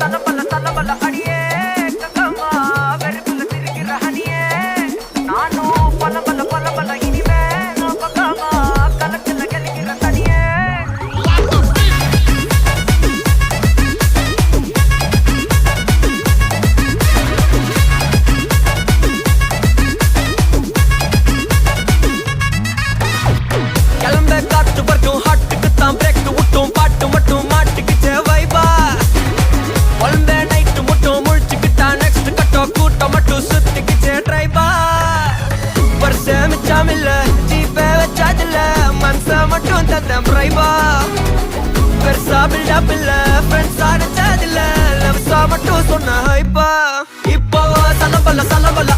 தலபல தலபல அடியே. பணம் இல்ல ஜிபே வச்சாது இல்ல மனசா மட்டும் தந்தேன் பிரைவா. பெருசா பில்டப் இல்ல ஃப்ரெண்ட்ஸ் அடிச்சது இல்ல லவ்ஸா மட்டும் சொன்ன ஹைப்பா இப்போ சலபல சலபல